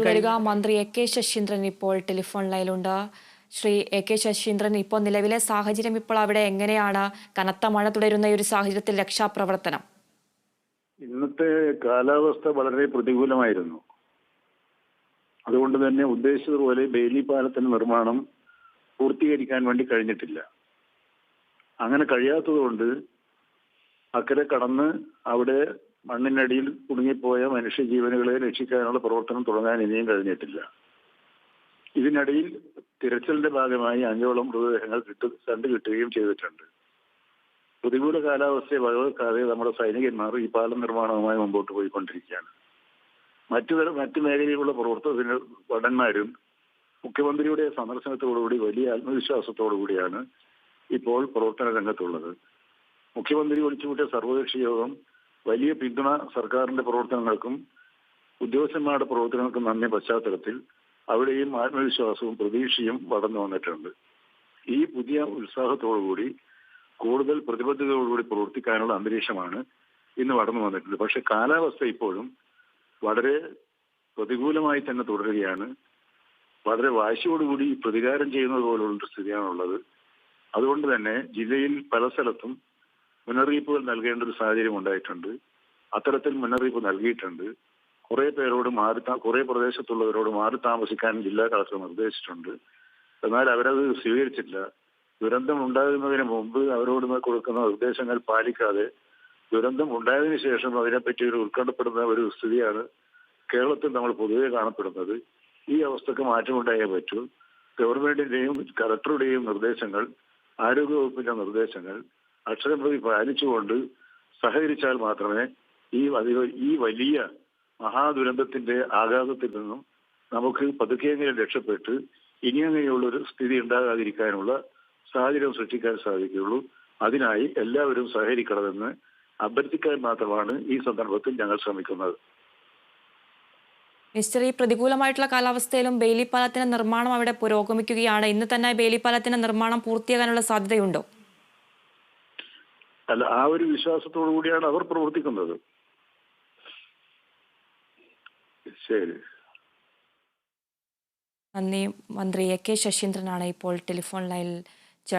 വരിക. മന്ത്രി A K Saseendran ഇപ്പോൾ ടെലിഫോൺ ലൈനിലുണ്ട്. ശ്രീ എ കെ ശശീന്ദ്രൻ ഇപ്പോൾ നിലവിലെ സാഹചര്യം ഇപ്പോൾ അവിടെ എങ്ങനെയാണ്? കനത്ത മഴ തുടരുന്ന ഈ ഒരു സാഹചര്യത്തിൽ രക്ഷാപ്രവർത്തനം. ഇന്നത്തെ കാലാവസ്ഥ വളരെ പ്രതികൂലമായിരുന്നു. അതുകൊണ്ട് തന്നെ ഉദ്ദേശിച്ചതുപോലെ ബെയിലി പാലത്തിന്റെ നിർമ്മാണം പൂർത്തീകരിക്കാൻ വേണ്ടി കഴിഞ്ഞിട്ടില്ല. അങ്ങനെ കഴിയാത്തതുകൊണ്ട് അക്കരെ കടന്ന് അവിടെ മണ്ണിനടിയിൽ കുടുങ്ങിപ്പോയ മനുഷ്യജീവനുകളെ രക്ഷിക്കാനുള്ള പ്രവർത്തനം തുടങ്ങാൻ ഇനിയും കഴിഞ്ഞിട്ടില്ല. ഇതിനിടയിൽ തിരച്ചിലിന്റെ ഭാഗമായി അഞ്ചോളം മൃതദേഹങ്ങൾ കിട്ടു കണ്ടു കിട്ടുകയും ചെയ്തിട്ടുണ്ട്. പ്രതികൂല കാലാവസ്ഥയെ വകവെക്കാതെ നമ്മുടെ സൈനികന്മാർ ഈ പാലം നിർമ്മാണവുമായി മുമ്പോട്ട് പോയിക്കൊണ്ടിരിക്കുകയാണ്. മറ്റു തരം മറ്റു മേഖലയിലുള്ള പ്രവർത്തകർ വടന്മാരും മുഖ്യമന്ത്രിയുടെ സന്ദർശനത്തോടുകൂടി വലിയ ആത്മവിശ്വാസത്തോടുകൂടിയാണ് ഇപ്പോൾ പ്രവർത്തന രംഗത്തുള്ളത്. മുഖ്യമന്ത്രി വിളിച്ചുകൂട്ടിയ സർവകക്ഷി യോഗം വലിയ പിന്തുണ സർക്കാരിന്റെ പ്രവർത്തനങ്ങൾക്കും ഉദ്യോഗസ്ഥന്മാരുടെ പ്രവർത്തനങ്ങൾക്കും നന്ദി പശ്ചാത്തലത്തിൽ അവിടെയും ആത്മവിശ്വാസവും പ്രതീക്ഷയും വളർന്നു വന്നിട്ടുണ്ട്. ഈ പുതിയ ഉത്സാഹത്തോടുകൂടി കൂടുതൽ പ്രതിബദ്ധതയോടുകൂടി പ്രവർത്തിക്കാനുള്ള അന്തരീക്ഷമാണ് ഇന്ന് വളർന്നു വന്നിട്ടുള്ളത്. പക്ഷെ കാലാവസ്ഥ ഇപ്പോഴും വളരെ പ്രതികൂലമായി തന്നെ തുടരുകയാണ്. വളരെ വാശിയോടുകൂടി പ്രതികാരം ചെയ്യുന്നത് പോലുള്ള സ്ഥിതിയാണുള്ളത്. അതുകൊണ്ട് തന്നെ ജില്ലയിൽ പല സ്ഥലത്തും മുന്നറിയിപ്പുകൾ നൽകേണ്ട ഒരു സാഹചര്യം ഉണ്ടായിട്ടുണ്ട്. അത്തരത്തിൽ മുന്നറിയിപ്പ് നൽകിയിട്ടുണ്ട്. കുറെ പേരോട് മാറി കുറെ പ്രദേശത്തുള്ളവരോട് മാറി താമസിക്കാൻ ജില്ലാ കളക്ടർ നിർദ്ദേശിച്ചിട്ടുണ്ട്. എന്നാൽ അവരത് സ്വീകരിച്ചില്ല. ദുരന്തം ഉണ്ടാകുന്നതിന് മുമ്പ് അവരോട് കൊടുക്കുന്ന നിർദ്ദേശങ്ങൾ പാലിക്കാതെ ദുരന്തം ഉണ്ടായതിനു ശേഷം അതിനെപ്പറ്റി ഒരു ഉത്കണ്ഠപ്പെടുന്ന ഒരു സ്ഥിതിയാണ് കേരളത്തിൽ നമ്മൾ പൊതുവെ കാണപ്പെടുന്നത്. ഈ അവസ്ഥക്ക് മാറ്റമുണ്ടായേ പറ്റൂ. ഗവൺമെന്റിന്റെയും കലക്ടറുടെയും നിർദ്ദേശങ്ങൾ ആരോഗ്യവകുപ്പിന്റെ നിർദ്ദേശങ്ങൾ അക്ഷരം പ്രതി പാലിച്ചുകൊണ്ട് സഹകരിച്ചാൽ മാത്രമേ ഈ ഈ വലിയ മഹാദുരന്തത്തിന്റെ ആഘാതത്തിൽ നിന്നും നമുക്ക് പതുക്കെയെങ്കിലും രക്ഷപ്പെട്ട് ഇനിയങ്ങനെയുള്ളൊരു സ്ഥിതി ഉണ്ടാകാതിരിക്കാനുള്ള സാഹചര്യം സൃഷ്ടിക്കാൻ സാധിക്കുകയുള്ളൂ. അതിനായി എല്ലാവരും സഹകരിക്കണമെന്ന് അഭ്യർത്ഥിക്കാൻ മാത്രമാണ് ഈ സന്ദർഭത്തിൽ ഞങ്ങൾ ശ്രമിക്കുന്നത്. മിസ്റ്റർ ഈ പ്രതികൂലമായിട്ടുള്ള കാലാവസ്ഥയിലും ബെയിലി നിർമ്മാണം അവിടെ പുരോഗമിക്കുകയാണ്. ഇന്ന് തന്നെ ബെയിലി നിർമ്മാണം പൂർത്തിയാകാനുള്ള സാധ്യതയുണ്ടോ? അല്ല ആ ഒരു വിശ്വാസത്തോടു കൂടിയാണ് അവർ പ്രവർത്തിക്കുന്നത്. ശരി. നന്ദി മന്ത്രി എ കെ ശശീന്ദ്രനാണ് ഇപ്പോൾ ടെലിഫോൺ ലൈനിൽ